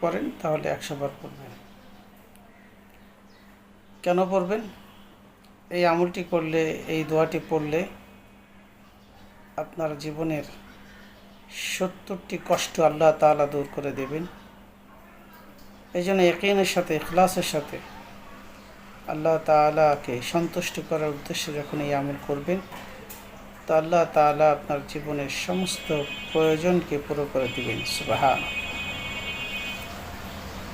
পড়েন, তাহলে একশো বার পড়বেন। কেন পড়বেন? এই আমলটি করলে, এই দোয়াটি পড়লে আপনার জীবনের সত্তরটি কষ্ট আল্লাহ তাআলা দূর করে দেবেন। এই জন্য একিনের সাথে ক্লাসের সাথে আল্লাহ তাআলাকে সন্তুষ্ট করার উদ্দেশ্যে যখন এই আমল করবেন, তো আল্লাহ তাআলা আপনার জীবনের সমস্ত প্রয়োজনকে পুরো করে দিবেন। সুবাহান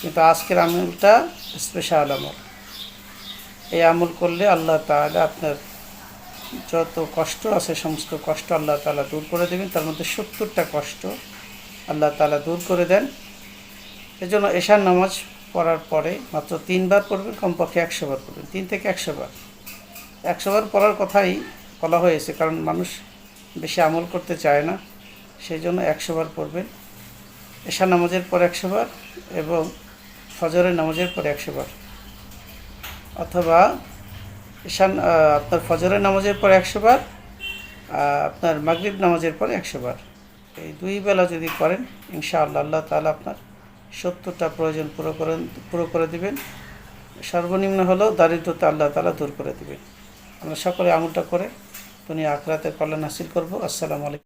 কিন্তু আজকের আমলটা স্পেশাল আমল। এই আমল করলে আল্লাহ তাআলা আপনার যত কষ্ট আছে, সমস্ত কষ্ট আল্লাহ তালা দূর করে দেবেন। তার মধ্যে সত্তরটা কষ্ট আল্লাহ তালা দূর করে দেন। এজন্য এশার নামাজ পড়ার পরে মাত্র তিনবার পড়বেন, কমপক্ষে একশো বার পড়বেন, তিন থেকে একশো বার একশো বার পড়ার কথাই বলা হয়েছে, কারণ মানুষ বেশি আমল করতে চায় না। সেই জন্য একশো বার পড়বেন। এশা নামাজের পর একশো বার এবং ফজরের নামাজের পর একশো বার। অথবা ঈশান আপনার ফজরের নামাজের পর একশো বার আপনার মাগরিব নামাজের পর একশো বার। এই দুই বেলা যদি করেন, ইনশাআল্লাহ আল্লাহ তাআলা আপনার সত্তরটা প্রয়োজন পুরো করেন, পুরো করে দেবেন। সর্বনিম্ন হলেও দারিদ্রতা আল্লাহ তালা দূর করে দেবেন। আমরা সকলে আমলটা করে দুনিয়া আখরাতের কল্যাণ হাসিল করব। আসসালামু আলাইকুম।